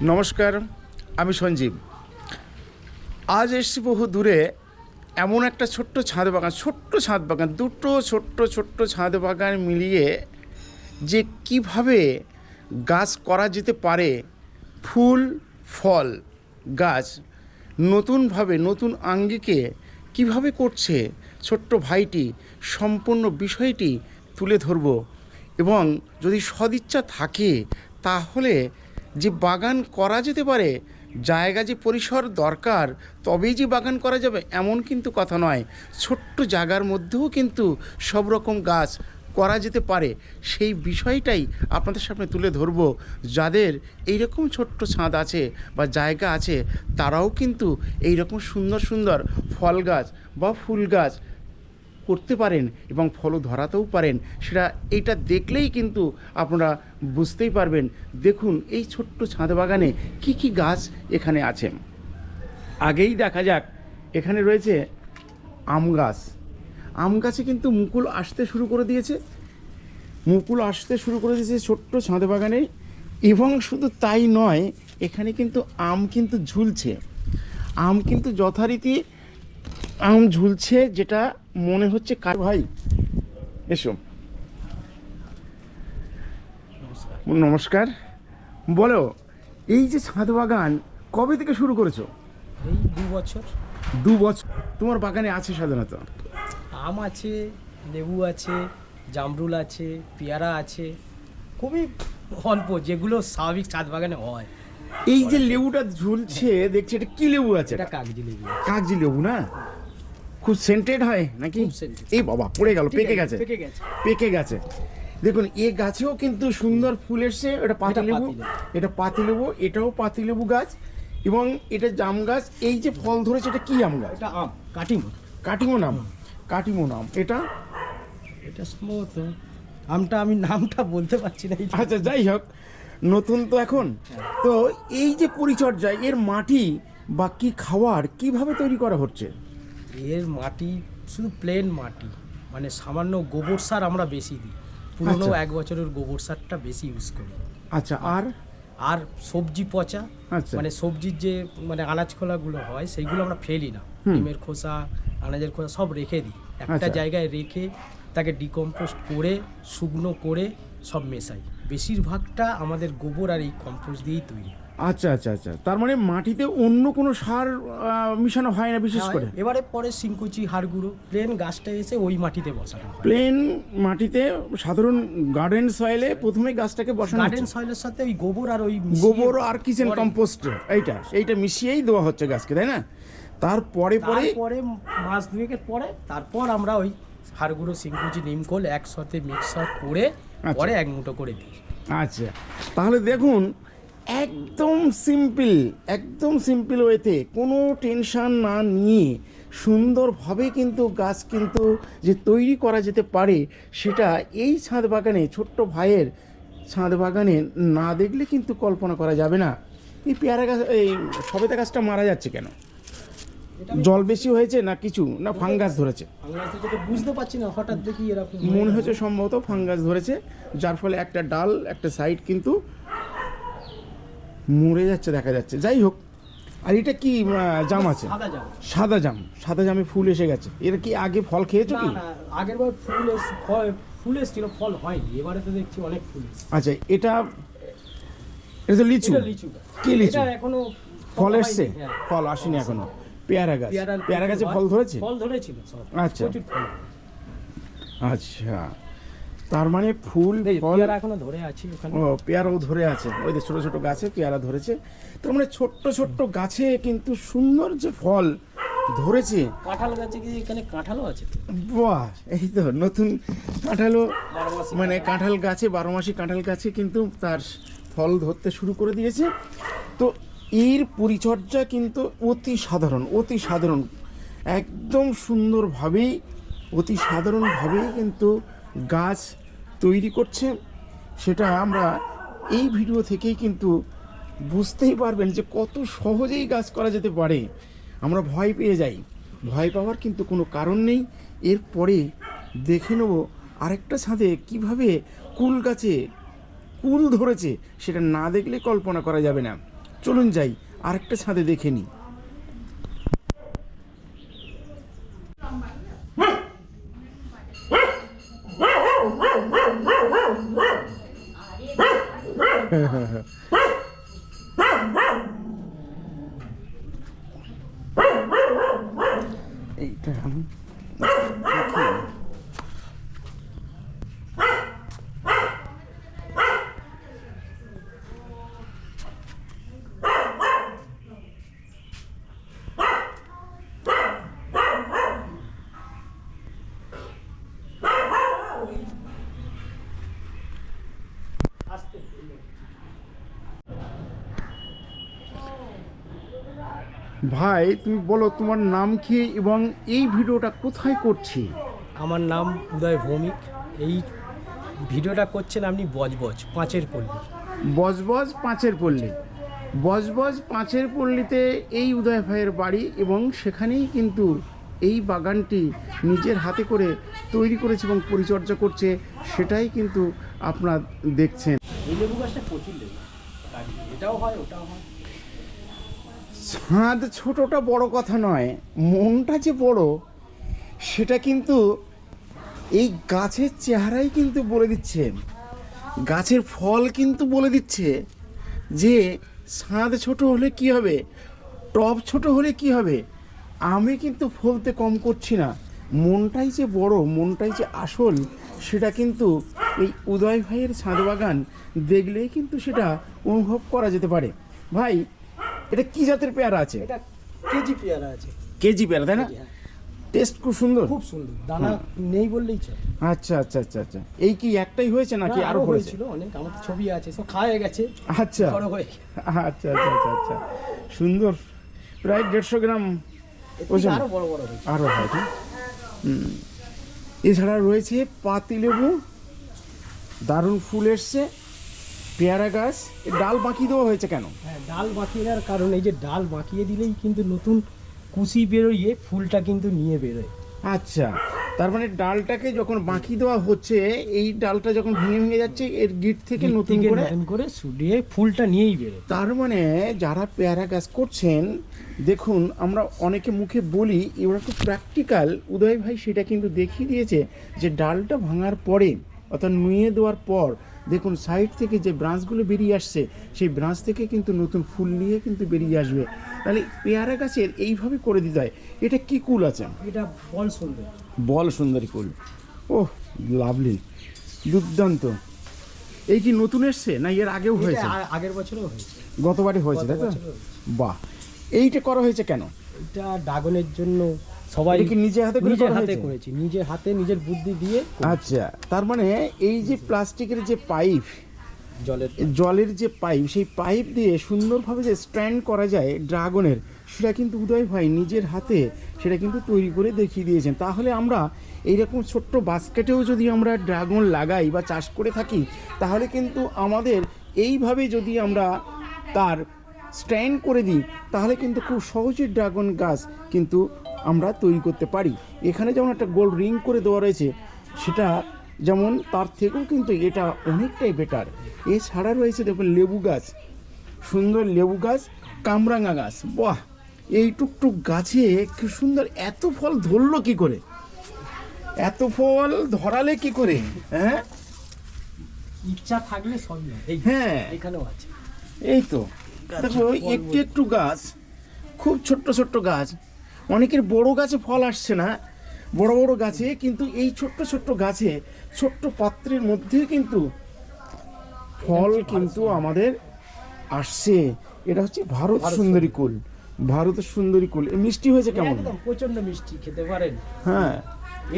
নমস্কার, আমি সঞ্জীব। আজ এসছি বহু দূরে এমন একটা ছোট্ট ছাদ বাগান, ছোট্ট ছাদ বাগান, দুটো ছোট্ট ছোট্ট ছাদ বাগান মিলিয়ে যে কীভাবে গাছ করা যেতে পারে, ফুল, ফল, গাছ নতুনভাবে, নতুন আঙ্গিকে কীভাবে করছে, ছোট্ট ভাইটি সম্পূর্ণ বিষয়টি তুলে ধরব এবং যদি সদিচ্ছা থাকে, তাহলে যে বাগান করা যেতে পারে, জায়গা যে পরিসর দরকার, তবেই যে বাগান করা যাবে এমন কিন্তু কথা নয়। ছোট্ট জায়গার মধ্যেও কিন্তু সব রকম গাছ করা যেতে পারে। সেই বিষয়টাই আপনাদের সামনে তুলে ধরবো। যাদের এইরকম ছোট্ট ছাদ আছে বা জায়গা আছে, তারাও কিন্তু এইরকম সুন্দর সুন্দর ফল গাছ বা ফুল গাছ করতে পারেন এবং ফলও ধরাতেও পারেন, সেটা এইটা দেখলেই কিন্তু আপনারা বুঝতেই পারবেন। দেখুন, এই ছোট্ট ছাদ বাগানে কি কি গাছ এখানে আছে। আগেই দেখা যাক, এখানে রয়েছে আম গাছ। আম গাছে কিন্তু মুকুল আসতে শুরু করে দিয়েছে। মুকুল আসতে শুরু করে দিয়েছে ছোট্ট ছাদ বাগানে এবং শুধু তাই নয়, এখানে কিন্তু আম কিন্তু ঝুলছে। আম কিন্তু যথারীতি আম ঝুলছে, যেটা মনে হচ্ছে কার ভাই এসো। নমস্কার। বলো এই যে ছাদ বাগান কবে থেকে শুরু করেছ? এই দু বছর। দু বছর। তোমার বাগানে আছে সাধারণত? আম আছে লেবু আছে জামরুল আছে পেয়ারা আছে। খুবই অল্প যেগুলো স্বাভাবিক ছাদ বাগানে হয়। এই যে লেবুটা ঝুলছে দেখছি এটা কি লেবু আছে? এটা কাগজি লেবু। কাগজি লেবু না? খুব সেন্টেড হয় নাকি। এই বাবা পড়ে গেল পেকে গেছে পেকে গেছে। পেকে গেছে। দেখুন এ গাছেও কিন্তু সুন্দর ফুল এসছে এটা পাতি এটা লেবু পাতিলেবু। এটা পাতি লেবু এটাও পাতি লেবু গাছ এবং এটা জাম গাছ এই যে ফল ধরেছে এটা কি আম গাছ? এটা আম কাটিমো। কাটিমো নাম কাটিমো নাম এটা? এটা সম্ভবত আমটা আমি নামটা বলতে পারছি না আচ্ছা যাই হোক নতুন তো এখন। তো এই যে পরিচর্যা এর মাটি বা কি খাওয়ার কীভাবে তৈরি করা হচ্ছে? এর মাটি শুধু প্লেন মাটি মানে সামান্য গোবর সার আমরা বেশি দিই। পুরোনো আচ্ছা। এক বছরের গোবর সারটা বেশি ইউজ করি। আচ্ছা আর? আর সবজি পচা আচ্ছা। মানে সবজির যে মানে আনাজ খোলাগুলো হয় সেইগুলো আমরা ফেলি না। ডিমের খোসা আনাজের খোসা সব রেখে দিই। একটা আচ্ছা। জায়গায় রেখে তাকে ডিকম্পোস্ট করে শুকনো করে সব মেশাই। বেশিরভাগটা আমাদের গোবর আর এই কম্পোস্ট দিয়েই তৈরি হয়। আচ্ছা আচ্ছা আচ্ছা। তার মানে মাটিতে অন্য কোনো সার মিশানো হয় না বিশেষ করে? এবারে পরে সিংকুচি হাড়গুঁড়ো প্লেন গাছটা এসে ওই মাটিতে বসানো প্লেন মাটিতে সাধারণ গার্ডেন সয়েলে প্রথমে গাছটাকে বসানো গার্ডেন সয়েলের সাথে ওই গোবর আর ওই গোবর আর কিচেন কম্পোস্ট এইটা এইটা মিশিয়েই দেওয়া হচ্ছে গাছকে তাই না? তারপরে পরে পরে মাস দুয়েকের পরে তারপর আমরা ওই হাড়গুঁড়ো সিংকুচি নিমকোল একসাথে মিক্সার করে আচ্ছা। পরে এক মুঠো করে দিই। আচ্ছা। তাহলে দেখুন একদম সিম্পল একদম সিম্পল ওয়েতে কোনো টেনশান না নিয়ে সুন্দরভাবে কিন্তু গাছ কিন্তু যে তৈরি করা যেতে পারে সেটা এই ছাদ বাগানে ছোট্ট ভাইয়ের ছাদ বাগানে না দেখলে কিন্তু কল্পনা করা যাবে না। এই পেয়ারা গাছ এই সবেতা গাছটা মারা যাচ্ছে কেন? জল বেশি হয়েছে না কিছু? না ফাঙ্গাস ধরেছে? বুঝতে পারছি না হঠাৎ দেখি এরকম মনে হচ্ছে সম্ভবত ফাঙ্গাস ধরেছে যার ফলে একটা ডাল একটা সাইড কিন্তু মরে যাচ্ছে দেখা যাচ্ছে। যাই হোক আর এটা কি জাম আছে? সাদা জাম। সাদা জামে ফুল এসে গেছে। এটা কি আগে ফল খেয়েছো কি? আগের বার ফুল ফুল এসেছিল ফল হয়নি। এবারে তো দেখছি অনেক ফুল আচ্ছা এটা এটা তো লিচু। কি লিচু? এখনও ফল এসছে? হ্যাঁ। ফল আসেনি এখনও। পেয়ারা গাছ। পেয়ারা গাছে ফল ধরেছে? ফল ধরেছিল আচ্ছা। আচ্ছা। তার মানে ফুল এই ফল এখনও ধরে আছি ওখানে। ও পেয়ারাও ধরে আছে। ওই যে ছোট ছোট গাছে পেয়ারা ধরেছে। তার মানে ছোট্ট ছোট্ট গাছে কিন্তু সুন্দর যে ফল ধরেছে। কাঁঠাল গাছে কি এখানে কাঁঠালও আছে বাহ এই তো নতুন কাঁঠালও মানে কাঁঠাল গাছে বারো মাসি কাঁঠাল গাছে কিন্তু তার ফল ধরতে শুরু করে দিয়েছে। তো এর পরিচর্যা কিন্তু অতি সাধারণ অতি সাধারণ। একদম সুন্দরভাবেই অতি সাধারণভাবেই কিন্তু গাছ তৈরি করছে, সেটা আমরা এই ভিডিও থেকেই কিন্তু বুঝতেই পারবেন যে কত সহজেই গাছ করা যেতে পারে। আমরা ভয় পেয়ে যাই। ভয় পাওয়ার কিন্তু কোনো কারণ নেই। এরপরে দেখে নেব আরেকটা ছাদে কীভাবে কুল গাছে কুল ধরেছে, সেটা না দেখলে কল্পনা করা যাবে না। চলুন যাই, আরেকটা ছাদে দেখে নিই। はい、は、ভাই তুমি বলো তোমার নাম কি এবং এই ভিডিওটা কোথায় করছি? আমার নাম উদয় ভৌমিক। এই ভিডিওটা করছেন আপনি বজবজ পাঁচের পল্লী। বজবজ পাঁচের পল্লী। বজবজ পাঁচের পল্লীতে এই উদয় ভাইয়ের বাড়ি এবং সেখানেই কিন্তু এই বাগানটি নিজের হাতে করে তৈরি করেছে এবং পরিচর্যা করছে সেটাই কিন্তু আপনার দেখছেন। এই লেবু গাছটা প্রচুর লেবু। এটাও হয় ওটাও হয়। ছাদ ছোটটা বড় কথা নয়, মনটা যে বড়, সেটা কিন্তু এই গাছের চেহারাই কিন্তু বলে দিচ্ছে। গাছের ফল কিন্তু বলে দিচ্ছে যে, ছাদ ছোট হলে কি হবে? টব ছোট হলে কি হবে? আমি কিন্তু ফলতে কম করছি না। মনটাই যে বড়, মনটাই যে আসল, সেটা কিন্তু এই উদয় ভাইয়ের ছাদ বাগান দেখলেই কিন্তু সেটা অনুভব করা যেতে পারে। ভাই এটা কি জাতের পেয়ারা আছে? এটা কেজি পেয়ারা আছে। কেজি পেয়ারা তাই না? হ্যাঁ। টেস্ট খুব সুন্দর। খুব সুন্দর। দানা নেই বললেই চলে। আচ্ছা আচ্ছা আচ্ছা আচ্ছা। এই কি একটাই হয়েছে নাকি আরও হয়েছিল অনেক। আমার ছবি আছে সব খাওয়া হয়ে গেছে। আচ্ছা। বড় হয়ে আচ্ছা আচ্ছা আচ্ছা আচ্ছা। সুন্দর। প্রায় দেড়শো গ্রাম ওজন? আরও বড় বড় আরও হয় এছাড়া রয়েছে পাতিলেবু। দারুণ ফুল এসছে। পেয়ারা গাছ ডাল বাকি দেওয়া হয়েছে কেন? হ্যাঁ ডাল বাঁকিয়ে দেওয়ার কারণ এই যে ডাল বাঁকিয়ে দিলেই কিন্তু নতুন কুশি বেরোইয়ে ফুলটা কিন্তু নিয়ে বেরোয়। আচ্ছা তার মানে ডালটাকে যখন বাকি দেওয়া হচ্ছে এই ডালটা যখন ভেঙে ভেঙে যাচ্ছে এর গিট থেকে নতুন করে নতুন করে শুডিয়ে ফুলটা নিয়েই বেরোয়। তার মানে যারা পেয়ারা গাছ করছেন দেখুন আমরা অনেকে মুখে বলি এবার একটু প্র্যাকটিক্যাল উদয় ভাই সেটা কিন্তু দেখিয়ে দিয়েছে যে ডালটা ভাঙার পরে অর্থাৎ নুয়ে দেওয়ার পর দেখুন সাইড থেকে যে ব্রাঞ্চগুলো বেরিয়ে আসছে সেই ব্রাঞ্চ থেকে কিন্তু নতুন ফুল নিয়ে কিন্তু বেরিয়ে আসবে। তাহলে পেয়ারা গাছের এইভাবে করে দিতে হয় এটা কি কুল আছে? এটা বল সুন্দর বল সুন্দরী কুল। ওহ লাভলি দুর্দান্ত। এই কি নতুন এসছে না এর আগেও হয়েছে? আগের বছরও হয়েছে। গতবারই হয়েছে তাই তো। বাহ এইটা করা হয়েছে কেন? এটা ড্রাগনের জন্য সবাই কি নিজে হাতে নিজের হাতে করেছি নিজের হাতে নিজের বুদ্ধি দিয়ে আচ্ছা তার মানে এই যে প্লাস্টিকের যে পাইপ জলের জলের যে পাইপ সেই পাইপ দিয়ে সুন্দরভাবে যে স্ট্যান্ড করা যায় ড্রাগনের সেটা কিন্তু উদয় ভাই নিজের হাতে সেটা কিন্তু তৈরি করে দেখিয়ে দিয়েছেন। তাহলে আমরা এইরকম ছোট্ট বাস্কেটেও যদি আমরা ড্রাগন লাগাই বা চাষ করে থাকি তাহলে কিন্তু আমাদের এইভাবে যদি আমরা তার স্ট্যান্ড করে দিই তাহলে কিন্তু খুব সহজে ড্রাগন গাছ কিন্তু আমরা তৈরি করতে পারি। এখানে যেমন একটা গোল রিং করে দেওয়া রয়েছে সেটা যেমন তার থেকেও কিন্তু এটা অনেকটাই বেটার এছাড়া রয়েছে দেখুন লেবু গাছ সুন্দর লেবু গাছ কামরাঙা গাছ। বাহ! এই টুকটুক গাছে কি সুন্দর এত ফল ধরলো কি করে? এত ফল ধরালে কি করে হ্যাঁ? ইচ্ছা থাকলে সবই হয় এই হ্যাঁ। এখানেও আছে। এই তো। দেখো একটু একটু গাছ খুব ছোট্ট ছোট্ট গাছ অনেকের বড় গাছে ফল আসছে না বড় বড় গাছে কিন্তু এই ছোট্ট ছোট্ট গাছে ছোট্ট পাত্রের মধ্যে কিন্তু ফল কিন্তু আমাদের আসছে। এটা হচ্ছে ভারত সুন্দরী কুল। ভারতের সুন্দরী কুল। মিষ্টি হয়েছে কেমন? প্রচণ্ড মিষ্টি খেতে পারেন। হ্যাঁ।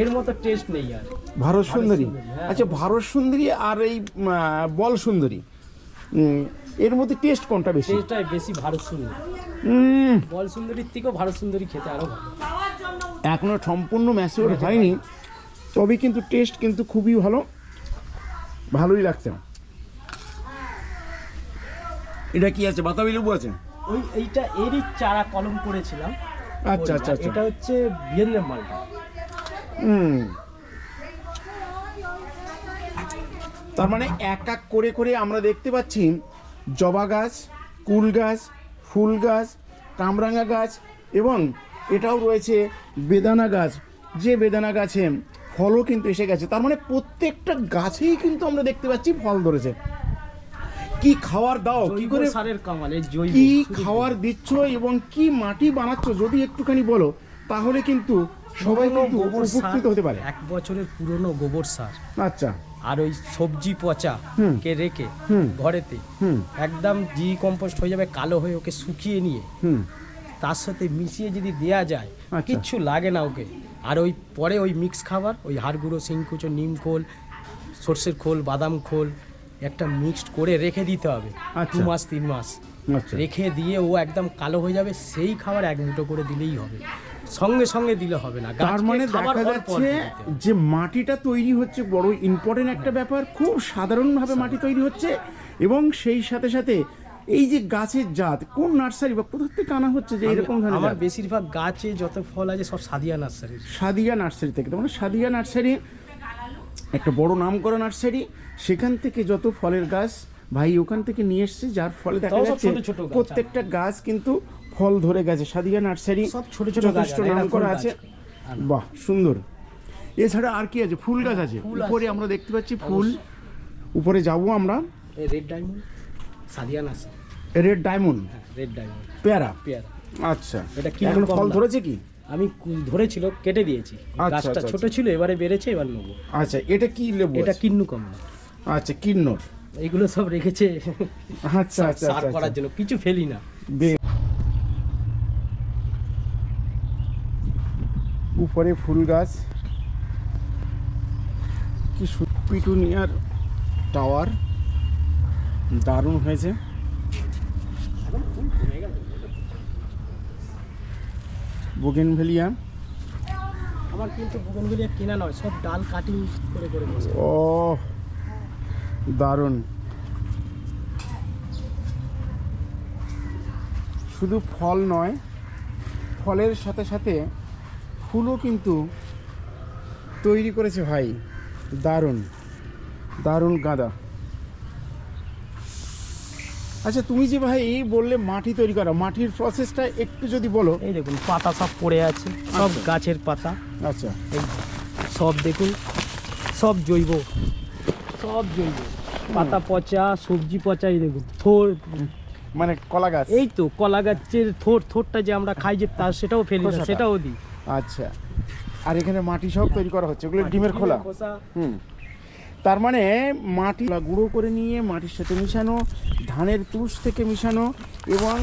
এর মতো টেস্ট নেই আর। ভারত সুন্দরী। হ্যাঁ। আচ্ছা ভারত সুন্দরী আর এই বল সুন্দরী। এর মধ্যে টেস্ট কোনটা বেশি? টেস্টটাই বেশি ভারত সুন্দরী। বল সুন্দরীর থেকেও ভারত সুন্দরী খেতে আরও ভালো। এখনও সম্পূর্ণ ম্যাচিওর হয়নি। তবে কিন্তু টেস্ট কিন্তু খুবই ভালো। ভালোই লাগছে এটা কি আছে? বাতাবি লেবু আছে? ওই এইটা এরই চারা কলম করেছিলাম। আচ্ছা আচ্ছা আচ্ছা। এটা হচ্ছে ভিয়েতনাম মালটা। হুম তার মানে এক এক করে করে আমরা দেখতে পাচ্ছি জবা গাছ কুল গাছ ফুল গাছ কামরাঙা গাছ এবং এটাও রয়েছে বেদানা গাছ। যে বেদানা গাছে ফলও কিন্তু এসে গেছে তার মানে প্রত্যেকটা গাছেই কিন্তু আমরা দেখতে পাচ্ছি ফল ধরেছে। কি খাওয়ার দাও কি করে সারের কামাল কি খাওয়ার দিচ্ছ এবং কি মাটি বানাচ্ছ যদি একটুখানি বলো তাহলে কিন্তু সবাই কিন্তু উপকৃত হতে পারে। এক বছরের পুরনো গোবর সার। আচ্ছা। আর ওই সবজি পচা। কে রেখে। ঘরেতে একদম জি কম্পোস্ট হয়ে যাবে কালো হয়ে ওকে শুকিয়ে নিয়ে তার সাথে মিশিয়ে যদি দেয়া যায় আচ্ছা। কিচ্ছু লাগে না ওকে আর ওই পরে ওই মিক্স খাবার ওই হাড় গুঁড়ো শিংকুচো নিম খোল সর্ষের খোল বাদাম খোল একটা মিক্সড করে রেখে দিতে হবে আচ্ছা। দু মাস তিন মাস আচ্ছা রেখে দিয়ে ও একদম কালো হয়ে যাবে সেই খাবার এক মুঠো করে দিলেই হবে সঙ্গে সঙ্গে দিলে হবে না। তার মানে দেখা যাচ্ছে যে মাটিটা তৈরি হচ্ছে বড় ইম্পর্টেন্ট একটা ব্যাপার খুব সাধারণভাবে মাটি তৈরি হচ্ছে এবং সেই সাথে সাথে এই যে গাছের জাত কোন নার্সারি বা কোথা থেকে আনা হচ্ছে যে এরকম ধরনের আমার বেশিরভাগ গাছে যত ফল আছে সব সাদিয়া নার্সারি। সাদিয়া নার্সারি থেকে। মানে সাদিয়া নার্সারি একটা বড় নাম করা নার্সারি সেখান থেকে যত ফলের গাছ ভাই ওখান থেকে নিয়ে এসছে যার ফলে দেখা যাচ্ছে প্রত্যেকটা গাছ কিন্তু ফল ধরে গেছে। সাদিয়া নার্সারি সব ছোট ছোট গাছ, নাম করা আছে। বাহ সুন্দর। এছাড়া আর কি আছে? ফুল গাছ আছে। উপরে আমরা দেখতে পাচ্ছি ফুল। উপরে যাব আমরা। Red diamond Sadia nursery. Red diamond হ্যাঁ রেড ডায়মন্ড পেয়ারা? পেয়ারা। আচ্ছা। এটা কি এখন ফল ধরেছে কি? আমি ধরেছিল কেটে দিয়েছি। আচ্ছা, গাছটা আচ্ছা, ছোট ছিল এবারে বেড়েছে এবার নেব। আচ্ছা এটা কি লেবু এটা কিন্নু কমলা। আচ্ছা কিন্নর। এইগুলো সব রেখেছে। আচ্ছা আচ্ছা সার আচ্ছা, করার আচ্ছা জন্য। কিছু ফেলি না বে- উপরে ফুল গাছ। কি পিটুনিয়ার টাওয়ার দারুণ হয়েছে। বোগেনভেলিয়া। আমার কিন্তু বুগনভিলিয়া কেনা নয় সব ডাল কাটিং করে করে ও দারুণ। শুধু ফল নয় ফলের সাথে সাথে ফুলও কিন্তু তৈরি করেছে ভাই। দারুণ। দারুণ গাঁদা। আচ্ছা তুমি যে ভাই এই বললে মাটি তৈরি করা মাটির প্রসেসটা একটু যদি বলো। এই দেখুন পাতা সব পড়ে আছে সব আচ্ছা। গাছের পাতা। আচ্ছা। এই সব দেখুন সব জৈব। সব জৈব। পাতা পচা সবজি পচা এই দেখুন থোর। মানে কলা গাছ। এই তো কলা গাছের থোর থোরটা যে আমরা খাই যে তার সেটাও ফেলি সেটাও দিই। আচ্ছা। আর এখানে মাটি সব তৈরি করা হচ্ছে। ওগুলো ডিমের খোলা। হুম। তার মানে মাটি গুঁড়ো করে নিয়ে মাটির সাথে মিশানো ধানের তুষ থেকে মিশানো এবং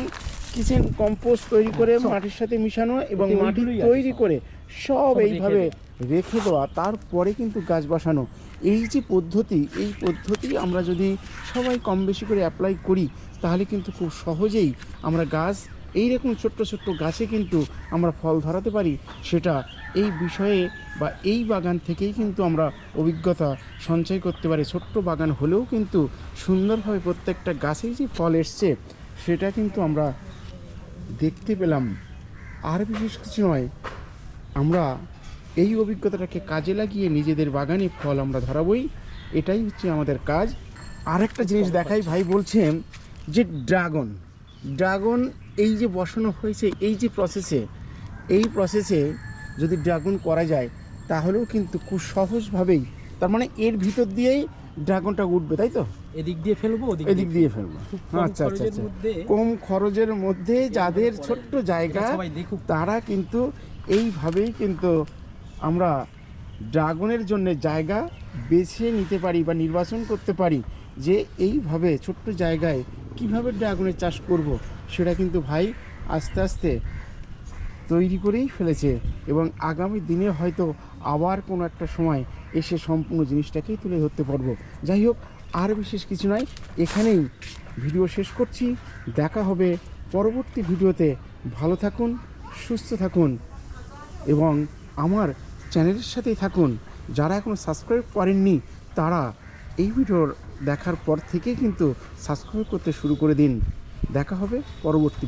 কিচেন কম্পোস্ট তৈরি করে মাটির সাথে মিশানো এবং মাটি তৈরি করে সব এইভাবে রেখে দেওয়া তারপরে কিন্তু গাছ বসানো। এই যে পদ্ধতি এই পদ্ধতি আমরা যদি সবাই কম বেশি করে অ্যাপ্লাই করি তাহলে কিন্তু খুব সহজেই আমরা গাছ এই রকম ছোট্ট ছোট্ট গাছে কিন্তু আমরা ফল ধরাতে পারি, সেটা এই বিষয়ে বা এই বাগান থেকেই কিন্তু আমরা অভিজ্ঞতা সঞ্চয় করতে পারি। ছোট্ট বাগান হলেও কিন্তু সুন্দরভাবে প্রত্যেকটা গাছেই যে ফল এসছে, সেটা কিন্তু আমরা দেখতে পেলাম। আর বিশেষ কিছু নয়, আমরা এই অভিজ্ঞতাটাকে কাজে লাগিয়ে নিজেদের বাগানে ফল আমরা ধরাবই, এটাই হচ্ছে আমাদের কাজ। আরেকটা জিনিস দেখাই ভাই বলছেন যে ড্রাগন ড্রাগন এই যে বসানো হয়েছে এই যে প্রসেসে এই প্রসেসে যদি ড্রাগন করা যায় তাহলেও কিন্তু খুব সহজভাবেই তার মানে এর ভিতর দিয়েই ড্রাগনটা উঠবে তাই তো? এদিক দিয়ে ফেলব এদিক দিয়ে ফেলব। আচ্ছা আচ্ছা আচ্ছা। কম খরচের মধ্যে যাদের ছোট্ট জায়গা তারা কিন্তু এইভাবেই কিন্তু আমরা ড্রাগনের জন্য জায়গা বেছে নিতে পারি বা নির্বাচন করতে পারি যে এইভাবে ছোট্ট জায়গায় কীভাবে ড্রাগনের চাষ করব সেটা কিন্তু ভাই আস্তে আস্তে তৈরি করেই ফেলেছে এবং আগামী দিনে হয়তো আবার কোনো একটা সময় এসে সম্পূর্ণ জিনিসটাকেই তুলে ধরতে পারব। যাই হোক, আর বিশেষ কিছু নয়, এখানেই ভিডিও শেষ করছি। দেখা হবে পরবর্তী ভিডিওতে। ভালো থাকুন, সুস্থ থাকুন এবং আমার চ্যানেলের সাথেই থাকুন। যারা এখনও সাবস্ক্রাইব করেননি, তারা এই ভিডিওর দেখার পর থেকেই কিন্তু সাবস্ক্রাইব করতে শুরু করে দিন। দেখা হবে পরবর্তী